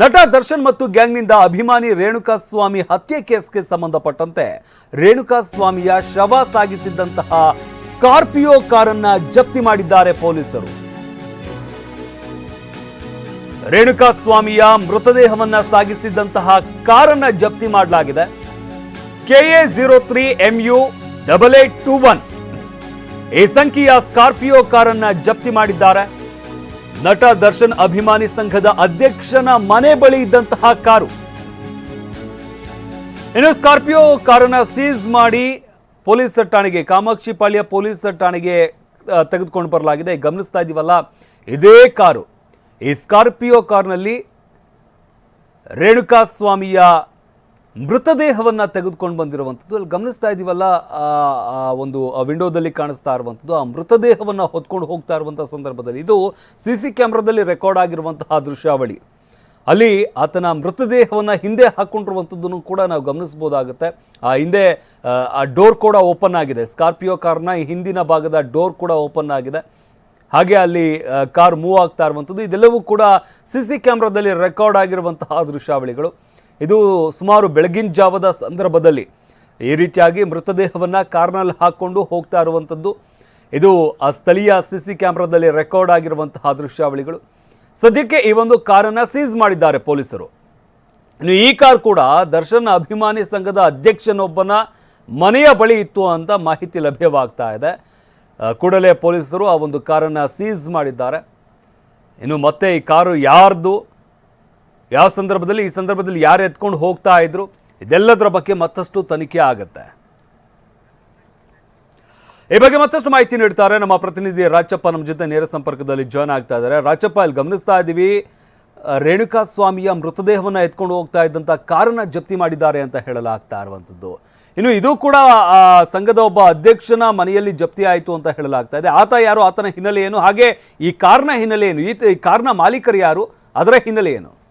ನಟ ದರ್ಶನ್ ಮತ್ತು ಗ್ಯಾಂಗ್ನಿಂದ ಅಭಿಮಾನಿ ರೇಣುಕಾ ಸ್ವಾಮಿ ಹತ್ಯೆ ಕೇಸ್ಗೆ ಸಂಬಂಧಪಟ್ಟಂತೆ ರೇಣುಕಾ ಸ್ವಾಮಿಯ ಶವ ಸಾಗಿಸಿದ್ದಂತಹ ಸ್ಕಾರ್ಪಿಯೋ ಕಾರನ್ನ ಜಪ್ತಿ ಮಾಡಿದ್ದಾರೆ ಪೊಲೀಸರು. ರೇಣುಕಾ ಸ್ವಾಮಿಯ ಮೃತದೇಹವನ್ನ ಸಾಗಿಸಿದ್ದಂತಹ ಕಾರನ್ನ ಜಪ್ತಿ ಮಾಡಲಾಗಿದೆ. KA zero three MU double eight two one. ಈ ಸಂಖ್ಯೆಯ ಸ್ಕಾರ್ಪಿಯೋ ಕಾರನ್ನ ಜಪ್ತಿ ಮಾಡಿದ್ದಾರೆ. ನಟ ದರ್ಶನ್ ಅಭಿಮಾನಿ ಸಂಘದ ಅಧ್ಯಕ್ಷನ ಮನೆ ಬಳಿ ಇದ್ದಂತಹ ಕಾರು. ಇನ್ನು ಸ್ಕಾರ್ಪಿಯೋ ಕಾರನ್ನ ಸೀಸ್ ಮಾಡಿ ಪೊಲೀಸ್ ಠಾಣೆಗೆ, ಕಾಮಾಕ್ಷಿ ಪಾಳ್ಯ ಪೊಲೀಸ್ ಠಾಣೆಗೆ ತೆಗೆದುಕೊಂಡು ಬರಲಾಗಿದೆ. ಗಮನಿಸ್ತಾ ಇದೀವಲ್ಲ, ಇದೇ ಕಾರು. ಈ ಸ್ಕಾರ್ಪಿಯೋ ಕಾರ್ನಲ್ಲಿ ರೇಣುಕಾ ಸ್ವಾಮಿಯ ಮೃತದೇಹವನ್ನ ತೆಗೆದುಕೊಂಡು ಬಂದಿರುವಂಥದ್ದು. ಅಲ್ಲಿ ಗಮನಿಸ್ತಾ ಆ ಒಂದು ವಿಂಡೋದಲ್ಲಿ ಕಾಣಿಸ್ತಾ ಇರುವಂಥದ್ದು, ಆ ಮೃತದೇಹವನ್ನ ಹೊತ್ಕೊಂಡು ಹೋಗ್ತಾ ಇರುವಂಥ ಸಂದರ್ಭದಲ್ಲಿ. ಇದು ಸಿ ಸಿ ಕ್ಯಾಮ್ರಾದಲ್ಲಿ ರೆಕಾರ್ಡ್ ಆಗಿರುವಂತಹ ದೃಶ್ಯಾವಳಿ. ಅಲ್ಲಿ ಆತನ ಮೃತದೇಹವನ್ನ ಹಿಂದೆ ಹಾಕೊಂಡಿರುವಂಥದ್ದನ್ನು ಕೂಡ ನಾವು ಗಮನಿಸ್ಬೋದಾಗುತ್ತೆ ಆ, ಹಿಂದೆ, ಆ ಡೋರ್ ಕೂಡ ಓಪನ್ ಆಗಿದೆ. ಸ್ಕಾರ್ಪಿಯೋ ಕಾರ್ನ ಹಿಂದಿನ ಭಾಗದ ಡೋರ್ ಕೂಡ ಓಪನ್ ಆಗಿದೆ. ಹಾಗೆ ಅಲ್ಲಿ ಕಾರ್ ಮೂವ್ ಆಗ್ತಾ ಇರುವಂಥದ್ದು. ಇದೆಲ್ಲವೂ ಕೂಡ ಸಿ ಸಿ ಕ್ಯಾಮ್ರಾದಲ್ಲಿ ರೆಕಾರ್ಡ್ ಆಗಿರುವಂತಹ ದೃಶ್ಯಾವಳಿಗಳು. ಇದು ಸುಮಾರು ಬೆಳಗಿನ ಜಾವದ ಸಂದರ್ಭದಲ್ಲಿ ಈ ರೀತಿಯಾಗಿ ಮೃತದೇಹವನ್ನು ಕಾರ್ನಲ್ಲಿ ಹಾಕ್ಕೊಂಡು ಹೋಗ್ತಾ ಇರುವಂಥದ್ದು. ಇದು ಆ ಸ್ಥಳೀಯ ಸಿ ಸಿ ಕ್ಯಾಮ್ರಾದಲ್ಲಿ ರೆಕಾರ್ಡ್ ಆಗಿರುವಂತಹ ದೃಶ್ಯಾವಳಿಗಳು. ಸದ್ಯಕ್ಕೆ ಈ ಒಂದು ಕಾರನ್ನು ಸೀಸ್ ಮಾಡಿದ್ದಾರೆ ಪೊಲೀಸರು. ಇನ್ನು ಈ ಕಾರ್ ಕೂಡ ದರ್ಶನ್ ಅಭಿಮಾನಿ ಸಂಘದ ಅಧ್ಯಕ್ಷನೊಬ್ಬನ ಮನೆಯ ಬಳಿ ಇತ್ತು ಅಂತ ಮಾಹಿತಿ ಲಭ್ಯವಾಗ್ತಾ ಇದೆ. ಕೂಡಲೇ ಪೊಲೀಸರು ಆ ಒಂದು ಕಾರನ್ನು ಸೀಸ್ ಮಾಡಿದ್ದಾರೆ. ಇನ್ನು ಮತ್ತೆ ಈ ಕಾರು ಯಾರ್ದು ಯಾವ ಸಂದರ್ಭದಲ್ಲಿ, ಈ ಸಂದರ್ಭದಲ್ಲಿ ಯಾರು ಎತ್ಕೊಂಡು ಹೋಗ್ತಾ ಇದ್ರು? ಇದೆಲ್ಲದರ ಬಗ್ಗೆ ಮತ್ತಷ್ಟು ತನಿಖೆ ಆಗುತ್ತೆ. ಈ ಬಗ್ಗೆ ಮತ್ತಷ್ಟು ಮಾಹಿತಿ ನೀಡ್ತಾರೆ ನಮ್ಮ ಪ್ರತಿನಿಧಿ ರಾಜಪ್ಪ. ನಮ್ಮ ಜೊತೆ ನೇರ ಸಂಪರ್ಕದಲ್ಲಿ ಜಾಯ್ನ್ ಆಗ್ತಾ ಇದ್ದಾರೆ. ರಾಜಪ್ಪ, ಇಲ್ಲಿ ಗಮನಿಸ್ತಾ ಇದ್ದೀವಿ ರೇಣುಕಾ ಸ್ವಾಮಿಯ ಮೃತದೇಹವನ್ನು ಎತ್ಕೊಂಡು ಹೋಗ್ತಾ ಇದ್ದಂಥ ಕಾರನ್ನ ಜಪ್ತಿ ಮಾಡಿದ್ದಾರೆ ಅಂತ ಹೇಳಲಾಗ್ತಾ ಇರುವಂಥದ್ದು ಇನ್ನು ಇದು ಕೂಡ, ಆ, ಸಂಘದ ಒಬ್ಬ ಅಧ್ಯಕ್ಷನ ಮನೆಯಲ್ಲಿ ಜಪ್ತಿ ಆಯಿತು ಅಂತ ಹೇಳಲಾಗ್ತಾ ಇದೆ. ಆತ ಯಾರು? ಆತನ ಹಿನ್ನೆಲೆ ಏನು? ಹಾಗೆ ಈ ಕಾರ್ನ ಹಿನ್ನೆಲೆ ಏನು? ಈ ಕಾರ್ನ ಮಾಲೀಕರು ಯಾರು? ಅದರ ಹಿನ್ನೆಲೆ ಏನು?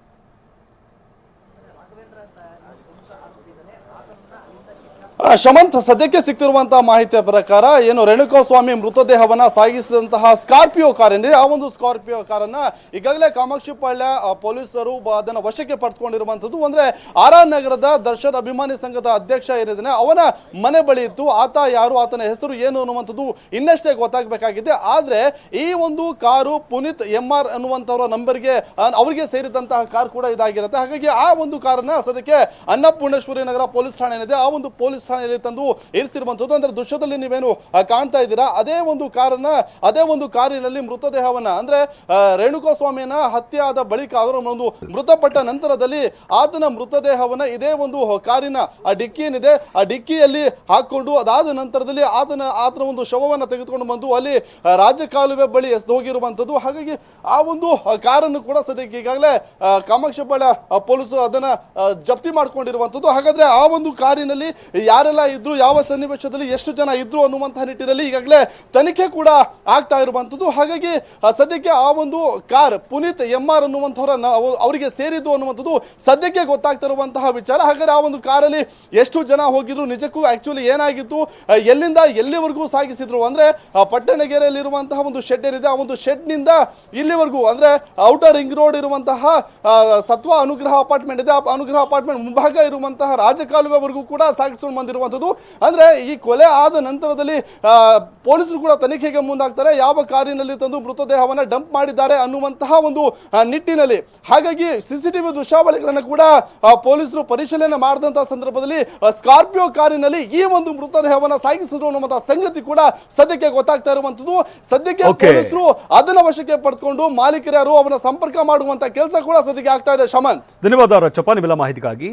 ಶಮಂತ್ ಸದ್ಯಕ್ಕೆ ಸಿಕ್ತಿರುವಂತಹ ಮಾಹಿತಿಯ ಪ್ರಕಾರ ಏನು ರೇಣುಕಾ ಸ್ವಾಮಿ ಮೃತದೇಹವನ್ನ ಸಾಗಿಸಿದಂತಹ ಸ್ಕಾರ್ಪಿಯೋ ಕಾರ್ ಏನಿದೆ, ಆ ಒಂದು ಸ್ಕಾರ್ಪಿಯೋ ಕಾರನ್ನ ಈಗಾಗಲೇ ಕಾಮಾಕ್ಷಿಪಾಳ್ಯ ಪೊಲೀಸರು ಅದನ್ನ ವಶಕ್ಕೆ ಪಡೆದುಕೊಂಡಿರುವಂತದ್ದು ಅಂದ್ರೆ ಆರ್ ನಗರದ ದರ್ಶನ್ ಅಭಿಮಾನಿ ಸಂಘದ ಅಧ್ಯಕ್ಷ ಏನಿದ್ದಾನೆ, ಅವನ ಮನೆ ಬಳಿ ಇತ್ತು ಆತ ಯಾರು, ಆತನ ಹೆಸರು ಏನು ಅನ್ನುವಂಥದ್ದು ಇನ್ನಷ್ಟೇ ಗೊತ್ತಾಗಬೇಕಾಗಿದೆ. ಆದ್ರೆ ಈ ಒಂದು ಕಾರು ಪುನೀತ್ ಎಂ ಆರ್ ಅನ್ನುವಂಥವರ ನಂಬರ್ಗೆ ಅವರಿಗೆ ಸೇರಿದಂತಹ ಕಾರ್ ಕೂಡ ಇದಾಗಿರುತ್ತೆ. ಹಾಗಾಗಿ ಆ ಒಂದು ಕಾರನ್ನ ಸದ್ಯಕ್ಕೆ ಅನ್ನಪೂರ್ಣೇಶ್ವರಿ ನಗರ ಪೊಲೀಸ್ ಠಾಣೆ ಏನಿದೆ ಆ ಒಂದು ಪೊಲೀಸ್ ಠಾಣೆಯಲ್ಲಿ ತಂದು ಇರಿಸಿರುವಂತದ್ದು ಅಂದ್ರೆ ದೃಶ್ಯದಲ್ಲಿ ನೀವೇನು ಕಾಣ್ತಾ ಇದ್ದೀರಾ? ಅದೇ ಒಂದು ಕಾರನ್ನ, ಅದೇ ಒಂದು ಕಾರಿನಲ್ಲಿ ಮೃತದೇಹವನ್ನ, ಅಂದ್ರೆ ರೇಣುಕಾಸ್ವಾಮಿಯನ್ನ ರೇಣುಕಾ ಸ್ವಾಮಿಯನ್ನ ಹತ್ಯೆ ಆದ ಬಳಿಕ ಅವರ ಒಂದು ಮೃತಪಟ್ಟ ನಂತರದಲ್ಲಿ ಆತನ ಮೃತದೇಹವನ್ನ ಇದೇ ಒಂದು ಕಾರಿನ, ಆ ಡಿಕ್ಕಿ ಆ ಡಿಕ್ಕಿಯಲ್ಲಿ ಹಾಕೊಂಡು ಅದಾದ ನಂತರದಲ್ಲಿ ಆತನ ಆತನ ಒಂದು ಶವವನ್ನ ತೆಗೆದುಕೊಂಡು ಬಂದು ಅಲ್ಲಿ ರಾಜಕಾಲುವೆ ಬಳಿ ಎಸ್ದು ಹೋಗಿರುವಂತದ್ದು ಹಾಗಾಗಿ ಆ ಒಂದು ಕಾರನ್ನು ಕೂಡ ಸದ್ಯಕ್ಕೆ ಈಗಾಗಲೇ ಕಾಮಾಕ್ಷಿಪಾಳ್ಯ ಪೊಲೀಸರು ಅದನ್ನ ಜಪ್ತಿ ಮಾಡ್ಕೊಂಡಿರುವಂತದ್ದು ಹಾಗಾದ್ರೆ ಆ ಒಂದು ಕಾರಿನಲ್ಲಿ ಯಾರೆಲ್ಲ ಇದ್ರು, ಯಾವ ಸನ್ನಿವೇಶದಲ್ಲಿ ಎಷ್ಟು ಜನ ಇದ್ರು ಅನ್ನುವಂತಹ ನಿಟ್ಟಿನಲ್ಲಿ ಈಗಾಗಲೇ ತನಿಖೆ ಕೂಡ ಆಗ್ತಾ ಇರುವಂತದ್ದು ಹಾಗಾಗಿ ಸದ್ಯಕ್ಕೆ ಆ ಒಂದು ಕಾರ್, ಪುನೀತ್ ಎಂ ಆರ್ ಅನ್ನುವಂಥವ್ರ ಅವರಿಗೆ ಸೇರಿದ್ದು ಅನ್ನುವಂಥದ್ದು ಸದ್ಯಕ್ಕೆ ಗೊತ್ತಾಗ್ತಾ ಇರುವಂತಹ ವಿಚಾರ. ಹಾಗಾದ್ರೆ ಆ ಒಂದು ಕಾರಲ್ಲಿ ಎಷ್ಟು ಜನ ಹೋಗಿದ್ರು? ನಿಜಕ್ಕೂ ಆಕ್ಚುಲಿ ಏನಾಗಿತ್ತು? ಎಲ್ಲಿಂದ, ಎಲ್ಲಿವರೆಗೂ ಸಾಗಿಸಿದ್ರು? ಅಂದ್ರೆ ಪಟ್ಟಣಗೆರೆಯಲ್ಲಿ ಪಟ್ಟಣಗೆರೆಯಲ್ಲಿರುವಂತಹ ಒಂದು ಶೆಡ್ ಏನಿದೆ, ಆ ಒಂದು ಶೆಡ್ನಿಂದ ಇಲ್ಲಿವರೆಗೂ, ಅಂದ್ರೆ ಔಟರ್ ರಿಂಗ್ ರೋಡ್ ಇರುವಂತಹ ಸತ್ವ ಅನುಗ್ರಹ ಅಪಾರ್ಟ್ಮೆಂಟ್ ಇದೆ. ಅನುಗ್ರಹ ಅಪಾರ್ಟ್ಮೆಂಟ್ ಮುಂಭಾಗ ಇರುವಂತಹ ರಾಜಕಾಲುವೆವರೆಗೂ ಕೂಡ ಸಾಗಿಸ್ಕೊಂಡು ಬಂದಿರುವಂತದ್ದು ಅಂದ್ರೆ ಈ ಕೊಲೆ ಆದ ನಂತರದಲ್ಲಿ ಪೊಲೀಸರು ಕೂಡ ತನಿಖೆಗೆ ಮುಂದಾಗ್ತಾರೆ. ಯಾವ ಕಾರಿನಲ್ಲಿ ತಂದು ಮೃತದೇಹವನ್ನ ಡಂಪ್ ಮಾಡಿದ್ದಾರೆ ಅನ್ನುವಂತಹ ಒಂದು ನಿಟ್ಟಿನಲ್ಲಿ. ಹಾಗಾಗಿ ಸಿಸಿಟಿವಿ ದೃಶ್ಯಾವಳಿಗಳನ್ನು ಕೂಡ ಪೊಲೀಸರು ಪರಿಶೀಲನೆ ಮಾಡಿದಂತಹ ಸಂದರ್ಭದಲ್ಲಿ ಸ್ಕಾರ್ಪಿಯೋ ಕಾರಿನಲ್ಲಿ ಈ ಒಂದು ಮೃತದೇಹವನ್ನ ಸಾಗಿಸಿದ್ರು ಅನ್ನುವಂತಹ ಸಂಗತಿ ಕೂಡ ಸದ್ಯಕ್ಕೆ ಗೊತ್ತಾಗ್ತಾ ಇರುವಂತದ್ದು ಸದ್ಯಕ್ಕೆ. ಪೊಲೀಸರು ಅದನ್ನ ವಶಕ್ಕೆ ಪಡೆದುಕೊಂಡು ಮಾಲೀಕರು ಅವನ ಸಂಪರ್ಕ ಮಾಡುವಂತ ಕೆಲಸ ಕೂಡ ಸದ್ಯಕ್ಕೆ ಆಗ್ತಾ ಇದೆ. ಶಮಂತ್ ಧನ್ಯವಾದ ರಚಪ್ಪ ನಿಮ್ಮೆಲ್ಲ ಮಾಹಿತಿಗಾಗಿ.